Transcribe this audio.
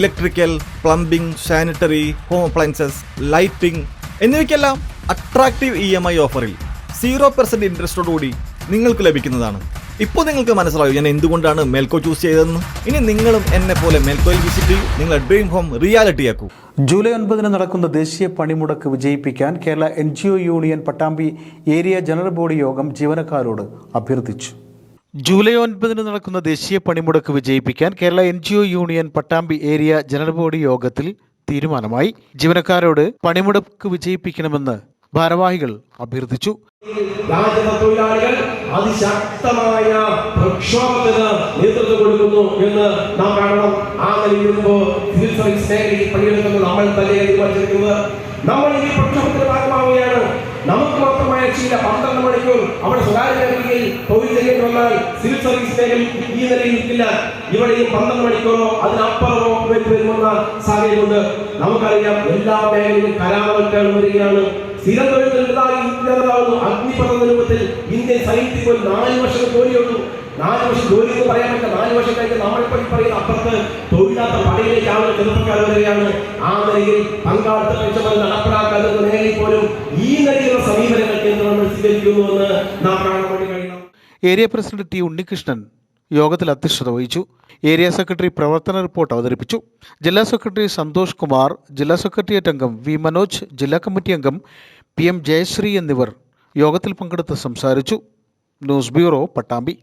Electrical plumbing sanitary home appliances lighting എന്നിവയ്ക്കെല്ലാം attractive E M I ഓഫറിൽ zero percent ഇൻട്രസ്റ്റോടുകൂടി നിങ്ങൾക്ക് ലഭിക്കുന്നതാണ്. ഇപ്പോൾ നിങ്ങൾക്ക് മനസ്സിലാവും ഞാൻ എന്തുകൊണ്ടാണ് മെൽക്കോ ചൂസ് ചെയ്തതെന്ന്? ഇനി നിങ്ങളും എന്നെ പോലെ മേൽക്കോയിൽ വിസിറ്റ് ചെയ്യും. നിങ്ങളുടെ ഡ്രീം ഹോം റിയാലിറ്റി ആക്കൂ. ജൂലൈ ഒൻപതിന് നടക്കുന്ന ദേശീയ പണിമുടക്ക് വിജയിപ്പിക്കാൻ Kerala N union Pattambi area general body യോഗം ജീവനക്കാരോട് അഭ്യർത്ഥിച്ചു. ജൂലൈ ഒൻപതിന് നടക്കുന്ന ദേശീയ പണിമുടക്ക് വിജയിപ്പിക്കാൻ Kerala N G O union Pattambi area general body യോഗത്തിൽ തീരുമാനമായി. ജീവനക്കാരോട് പണിമുടക്ക് വിജയിപ്പിക്കണമെന്ന് ഭാരവാഹികൾ അഭ്യർത്ഥിച്ചു. തൊഴിലാളികൾ അതിശക്തമായ പ്രക്ഷോഭത്തിന് നേതൃത്വം കൊടുക്കുന്നു എന്ന് നാം കാണണം. ആ നിലയിൽ സിവിൽ സർവീസ് മേഖലയിൽ പണിയെടുക്കുന്ന നമ്മൾ തന്നെ തീരുമാനിച്ചിരിക്കുന്നത് നമ്മൾ ഈ പ്രക്ഷോഭത്തിന്റെ അവിടെ സ്വകാര്യ മേഖലയിൽ തൊഴിൽ ചെയ്യേണ്ടി വന്നാൽ സിവിൽ സർവീസ് ഈ നിലയിൽ നിൽക്കില്ല. ഇവിടെയും പന്ത്രണ്ട് മണിക്കൂറോ അതിനപ്പുറമോ വേണ്ടി വരുമെന്ന സാഹചര്യമുണ്ട്. നമുക്കറിയാം എല്ലാ മേഖലയിലും കലാപവൽക്കരണം വരികയാണ്. സ്ഥിരം തൊഴിൽ ഇല്ലാതാവുന്നു അഗ്നിപർവത രൂപത്തിൽ ഇന്ത്യൻ സൈന്യത്തിൽ ഒരു നാല് വർഷം ജോലിയുള്ളൂ. നാല് വർഷം ജോലി എന്ന് പറയാൻ പറ്റില്ല. നാല് വർഷം കഴിഞ്ഞ് നമ്മളിപ്പോൾ പറയുന്ന അപ്പുറത്ത് തൊഴിലാത്ത പടയിലേക്ക് ആളുകൾ ചെറുപ്പക്കാർ വരികയാണ്. ആ നിലയിൽ പങ്കാളിത്ത പെൻഷൻ നടപ്പിലാക്കാതെ മേഖലയിൽ പോലും ഈ നിലയിലുള്ള സമീപനങ്ങൾ കേന്ദ്രം നമ്മൾ സ്വീകരിക്കുന്നുവെന്ന് ഏരിയ പ്രസിഡന്റ് ടി ഉണ്ണികൃഷ്ണൻ യോഗത്തിൽ അധ്യക്ഷത വഹിച്ചു. ഏരിയ സെക്രട്ടറി പ്രവർത്തന റിപ്പോർട്ട് അവതരിപ്പിച്ചു. ജില്ലാ സെക്രട്ടറി സന്തോഷ് കുമാർ ജില്ലാ സെക്രട്ടേറിയറ്റ് അംഗം വി മനോജ് ജില്ലാ കമ്മിറ്റി അംഗം പി എം ജയശ്രീ എന്നിവർ യോഗത്തിൽ പങ്കെടുത്ത് സംസാരിച്ചു. News bureau Pattambi.